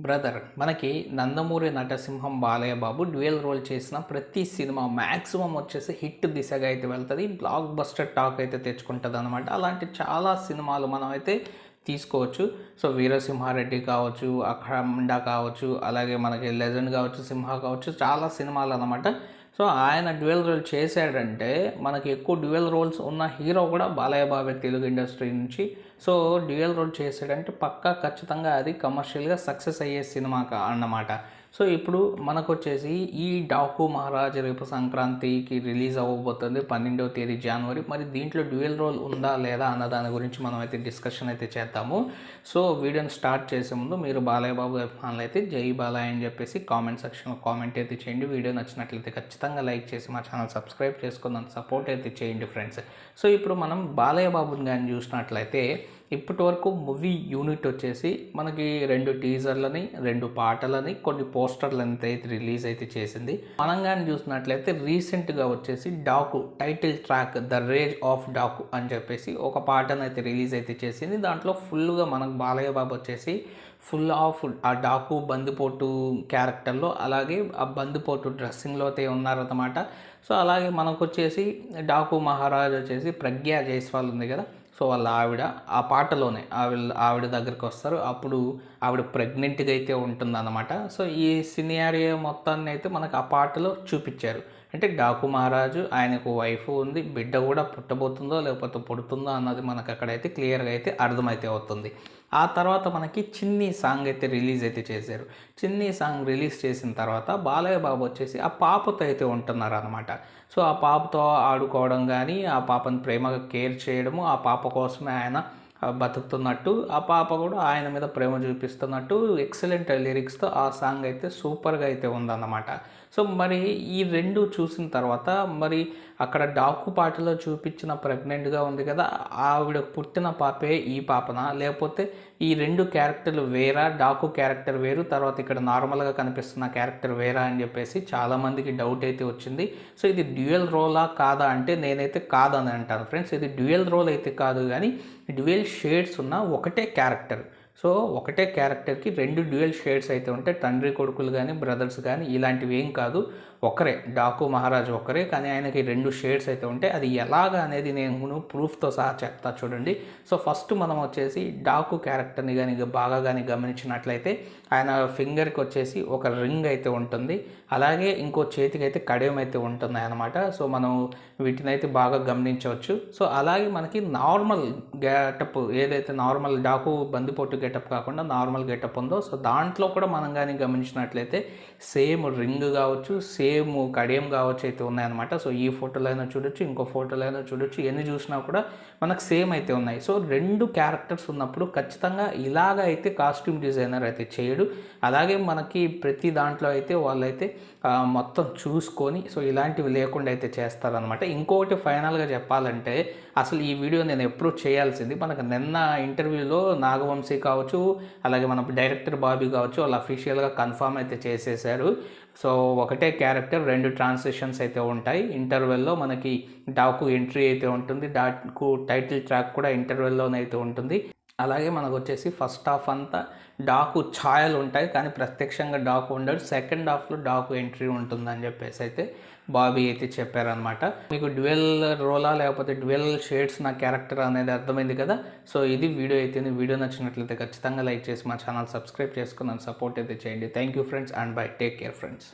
Brother మనకి నందమూరి నటసింహం Balayya Babu dual role చేసిన ప్రతి సినిమా మ్యాక్సిమం వచ్చేసి హిట్ దిశగా అయితే వెళ్తుంది. బ్లాక్ బస్టర్ టాక్ అయితే తెచ్చుకుంటుంది అనమాట అలాంటి చాలా సినిమాలు మనం అయితే తీసుకోవచ్చు. సో వీరసింహారెడ్డి కావచ్చు అఖండ కావచ్చు అలాగే మనకి లెజెండ్ కావచ్చు సింహ కావచ్చు చాలా సినిమాలు అనమాట సో ఆయన డ్యూయల్ రోల్ చేశాడంటే మనకి ఎక్కువ డ్యూయల్ రోల్స్ ఉన్న హీరో కూడా బాలయ్య బాబే తెలుగు ఇండస్ట్రీ నుంచి. సో డ్యూయల్ రోల్ చేసాడంటే పక్కా ఖచ్చితంగా అది కమర్షియల్గా సక్సెస్ అయ్యే సినిమా అన్నమాట. సో ఇప్పుడు మనకు వచ్చేసి ఈ డాకు మహారాజ్ రేపు సంక్రాంతికి రిలీజ్ అవ్వబోతుంది పన్నెండవ తేదీ జనవరి. మరి దీంట్లో డ్యూయల్ రోల్ ఉందా లేదా అన్న దాని గురించి మనం అయితే డిస్కషన్ అయితే చేద్దాము. సో వీడియోని స్టార్ట్ చేసే ముందు మీరు బాలయ్య బాబు అభిమానులు అయితే జై బాలయ్య అని చెప్పేసి కామెంట్ సెక్షన్లో కామెంట్ అయితే చేయండి. వీడియో నచ్చినట్లయితే ఖచ్చితంగా లైక్ చేసి మా ఛానల్ సబ్స్క్రైబ్ చేసుకుందాం సపోర్ట్ అయితే చేయండి ఫ్రెండ్స్. సో ఇప్పుడు మనం బాలయ్య బాబుని కానీ చూసినట్లయితే ఇప్పటి వరకు మూవీ యూనిట్ వచ్చేసి మనకి రెండు టీజర్లని రెండు పాటలని కొన్ని పోస్టర్లని అయితే రిలీజ్ అయితే చేసింది. మనం కానీ చూసినట్లయితే రీసెంట్గా వచ్చేసి Daaku title track the rage of Daaku అని చెప్పేసి ఒక పాటను అయితే రిలీజ్ అయితే చేసింది. దాంట్లో ఫుల్గా మనకు బాలయ్య బాబు వచ్చేసి ఫుల్ ఆఫ్ ఆ డాకు బందిపోటు క్యారెక్టర్లో అలాగే ఆ బందిపోటు డ్రెస్సింగ్లో అయితే ఉన్నారన్నమాట. సో అలాగే మనకు వచ్చేసి డాకు మహారాజ్ వచ్చేసి ప్రజ్ఞా జైస్వాల్ ఉంది కదా సో వాళ్ళ ఆవిడ ఆ పాటలోనే ఆవిడ ఆవిడ దగ్గరికి వస్తారు. అప్పుడు ఆవిడ ప్రెగ్నెంట్గా అయితే ఉంటుందన్నమాట. సో ఈ సినియారియో మొత్తాన్ని అయితే మనకు ఆ పాటలో చూపించారు. అంటే డాకు మహారాజు ఆయనకు వైఫ్ ఉంది బిడ్డ కూడా పుట్టబోతుందో లేకపోతే పుడుతుందో అన్నది మనకు అక్కడైతే క్లియర్గా అయితే అర్థమైతే అవుతుంది. ఆ తర్వాత మనకి చిన్ని సాంగ్ అయితే రిలీజ్ అయితే చేశారు. చిన్ని సాంగ్ రిలీజ్ చేసిన తర్వాత బాలయ్య బాబు వచ్చేసి ఆ పాపతో అయితే ఉంటున్నారు అనమాట సో ఆ పాపతో ఆడుకోవడం కానీ ఆ పాపని ప్రేమగా కేర్ చేయడము ఆ పాప కోసమే ఆయన బతుకుతున్నట్టు ఆ పాప కూడా ఆయన మీద ప్రేమ చూపిస్తున్నట్టు ఎక్సలెంట్ లిరిక్స్తో ఆ సాంగ్ అయితే సూపర్గా అయితే ఉందన్నమాట. సో మరి ఈ రెండు చూసిన తర్వాత మరి అక్కడ డాకు పాటలో చూపించిన ప్రెగ్నెంట్గా ఉంది కదా ఆవిడ పుట్టిన పాపే ఈ పాపన? లేకపోతే ఈ రెండు క్యారెక్టర్లు వేరా? డాకు క్యారెక్టర్ వేరు తర్వాత ఇక్కడ నార్మల్గా కనిపిస్తున్న క్యారెక్టర్ వేరా అని చెప్పేసి చాలామందికి డౌట్ అయితే వచ్చింది. సో ఇది డ్యూయల్ రోలా కాదా అంటే నేనైతే కాదని అంటాను. ఫ్రెండ్స్ ఇది డ్యూయల్ రోల్ అయితే కాదు కానీ డ్యూయల్ షేడ్స్ ఉన్న ఒకటే క్యారెక్టర్. సో ఒకటే క్యారెక్టర్కి రెండు డ్యూయల్ షేడ్స్ అయితే ఉంటాయి. తండ్రి కొడుకులు కానీ బ్రదర్స్ కానీ ఇలాంటివి ఏం కాదు. ఒక్కరే డాకు మహారాజు ఒక్కరే కానీ ఆయనకి రెండు షేడ్స్ అయితే ఉంటాయి. అది ఎలాగా అనేది నేను ప్రూఫ్తో సహా చెప్తా చూడండి. సో ఫస్ట్ మనం వచ్చేసి డాకు క్యారెక్టర్ని కానీ బాగా కానీ గమనించినట్లయితే ఆయన ఫింగర్కి వచ్చేసి ఒక రింగ్ అయితే ఉంటుంది. అలాగే ఇంకో చేతికి అయితే కడియం అయితే ఉంటుంది అనమాట సో మనం వీటిని అయితే బాగా గమనించవచ్చు. సో అలాగే మనకి నార్మల్ గెటప్ ఏదైతే నార్మల్ డాకు బందిపోటు గెటప్ కాకుండా నార్మల్ గెటప్ ఉందో సో దాంట్లో కూడా మనం కానీ గమనించినట్లయితే సేమ్ రింగ్ కావచ్చు సేమ్ కడియం కావచ్చు అయితే ఉన్నాయన్నమాట. సో ఈ ఫోటోలో అయినా చూడొచ్చు ఇంకో ఫోటోలో అయినా చూడొచ్చు ఎన్ని చూసినా కూడా మనకు సేమ్ అయితే ఉన్నాయి. సో రెండు క్యారెక్టర్స్ ఉన్నప్పుడు ఖచ్చితంగా ఇలాగ అయితే కాస్ట్యూమ్ డిజైనర్ అయితే చేయడు. అలాగే మనకి ప్రతి దాంట్లో అయితే వాళ్ళైతే మొత్తం చూసుకొని సో ఇలాంటివి లేకుండా అయితే చేస్తారనమాట ఇంకొకటి ఫైనల్గా చెప్పాలంటే అసలు ఈ వీడియో నేను ఎప్పుడూ చేయాల్సింది మనకు నిన్న ఇంటర్వ్యూలో నాగవంశీ కావచ్చు అలాగే మన డైరెక్టర్ బాబీ కావచ్చు వాళ్ళు అఫీషియల్గా కన్ఫర్మ్ అయితే చేసేసారు. సో ఒకటే క్యారెక్టర్ రెండు ట్రాన్సిషన్స్ అయితే ఉంటాయి. ఇంటర్వెల్లో మనకి డాకు ఎంట్రీ అయితే ఉంటుంది. డాకు టైటిల్ ట్రాక్ కూడా ఇంటర్వెల్లోనే అయితే ఉంటుంది. అలాగే మనకు వచ్చేసి ఫస్ట్ హాఫ్ అంతా డాకు ఛాయలు ఉంటాయి. కానీ ప్రత్యక్షంగా డాకు ఉండడు సెకండ్ హాఫ్లో డాకు ఎంట్రీ ఉంటుందని చెప్పేసి అయితే బాబీ అయితే చెప్పారనమాట మీకు డ్యువెల్ రోలా లేకపోతే డ్యువెల్ షేడ్స్ నా క్యారెక్టర్ అనేది అర్థమైంది కదా. సో ఇది వీడియో అయితే వీడియో నచ్చినట్లయితే ఖచ్చితంగా లైక్ చేసి మా ఛానల్ సబ్స్క్రైబ్ చేసుకున్నాను సపోర్ట్ అయితే చేయండి. Thank you friends and bye. Take care friends.